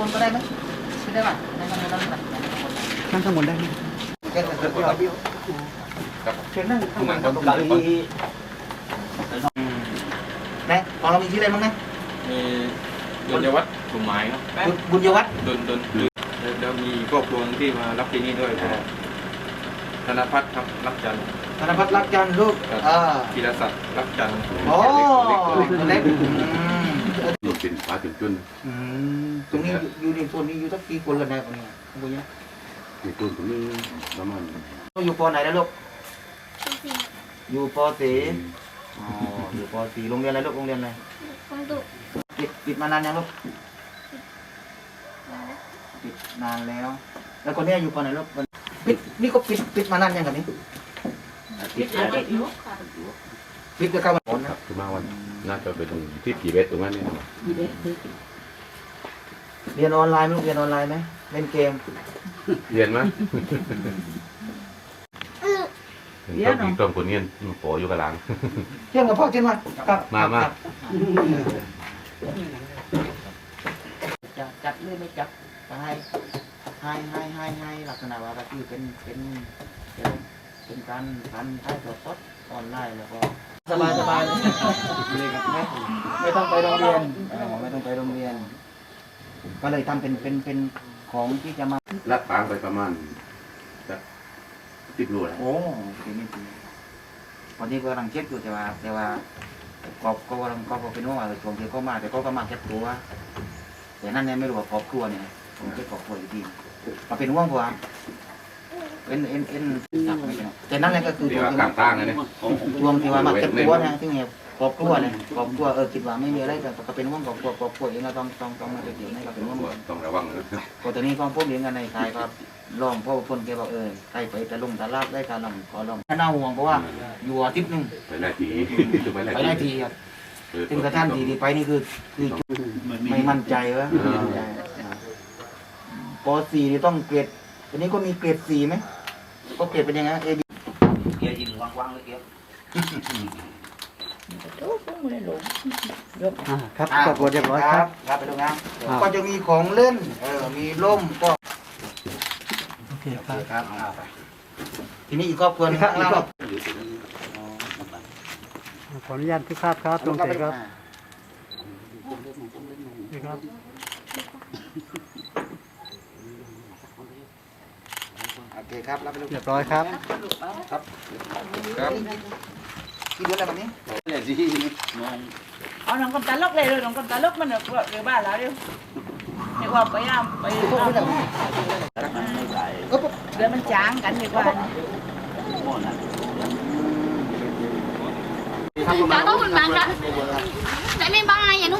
บนก็ได้ไหมขึ้นได้ป่ะในข้างบนนั่งไหมนั่งข้างบนได้ไหมแค่แต่เดียวเดียวครับเชิญนั่งข้างบนเหมือนกับตรงนี้นะของเรามีชื่ออะไรบ้างนะมีดุลยวัฒน์กลุ่มหมายครับบุญบุญยวัฒน์ดุลดุลแล้วแล้วมีครอบครัวที่มารับที่นี่ด้วยก็ธนพัฒน์ครับรับจันทร์ธนพัฒน์รักจันทร์ลูกอ่าธีรศักดิ์รับจันทร์โอ้เล็กตัวเล็ก อืมอยู่เป็นฟ้าถึงจุนอืมตรงนี้อยู่ในโซนนี้อยู่สักกี่คนแล้วนะตรงนี้บุญยะในต้นตรงนี้ประมาณอยู่ปอไหนแล้วลูกอยู่ปอสีอ๋ออยู่ปอสีโรงเรียนอะไรลูกโรงเรียนอะไรคงดุปิดปิดมานานยังลูกปิดนานแล้ว แล้วคนเนี้ยอยู่ปอไหนลูกปิดนี่ก็ปิดปิดมานานยังกันนี้ปิดปิดก็เข้ามาผล คนะรับคือมาวัน น่าจะเป็นที่กี่เบสตรงนั้นเนี่ยเรียนออนไลน์ไหมลูกเรียนออนไลน์ไหมเล่นเกมเรียนไหมเห็นเขามีต้นคนเงี้ยโผล่อยู่กับหลัง เที่ยงกับพ่อเช่นวันครับมามา ครับจะจัดหรือไม่จัดจะให้ให้ให้ให้ให้ลักษณะว่าก็คือเป็นเป็นเป็นเป็นการการถ่ายทอดสดออนไลน์แล้วก็ สบายสบายเลยครับไม่ไม่ต้องไปโรงเรียนเออไม่ต้องไปโรงเรียน ก็เลยทำเป็นเป็นเป็นของที่จะมา ลัดปางไปประมาณสักสิบโลแล้วโอ้ทีนี้ดีวันนี้ก็กำลังเช็คอยู่แต่ว่า แต่ว่าก็ก็กำลังก็ก็เป็นว่าช่วงที่เขามาแต่เขาก็มาแค่ตัวแต่นั่นเนี่ยไม่รู้ว่าครอบครัวเนี่ยผมเช็คครอบครัวอยู่ดีมาเป็นว่างกว่า เป็นเอ็นเอ็นสักไม่เป็นไรแต่นั่นแหละก็คือเดี๋ช่ยววงกลางตั้งนะเนี่ยช่วงที่ว่ามาแค่ตัวนะที่เนี่ยครอบครัวเนี่ยครอบครัวเออคิดว่าไม่มีอะไรแต่ก็เป็นว่างครอบครัวครอบครัวเองก็ต้องต้องต้องมาเกี่ยวนี่ก็เป็นว่างต้องระวังนะก็ตอนนี้ก็พวกเลี้ยงกันในไทยก็ลองพ่อคนแกบอกเออใครไปแต่ลงตลาดได้การลองขอลองน่าห่วงเพราะว่าอยู่อาทิตย์หนึงไปไล่ทีไปไล่ไปได้ทีครับถึงกระทั่งทีที่ไปนี่คือคือไม่มั่นใจวะไม่มั่นใจอ่าปสี่นี่ต้องเกรดอันนี้ก็มีเกรดสี่ไหม ก็เกรดเป็นยังไงเอบีเกียร์ยิงวางๆเลยเกียร์อ่าครับครอบครัวเรียบร้อยครับ ครับไปดูงานครับก็จะมีของเล่น เออ มีร่มก็ โอเคครับครับเอาไปทีนี้อีกครอบครัวหนึงข้างล่างขออนุญาตทุกภาพครับตรงเสครับนี่ครับ โอเคครับรับไปลูกเรียบร้อยครับ ครับกี่เดือนแล้ววันนี้เอาน้อง con cá lóc này rồi, น้อง con cá lóc mà được vợ cái bà lá đi. Thì qua bây giờ bây พวกไม่ได้ giờ ก็ปุ๊บ để mình chán cảnh thì qua. จะต้องหุ่นบางกันแต่ไม่บางอย่างนู้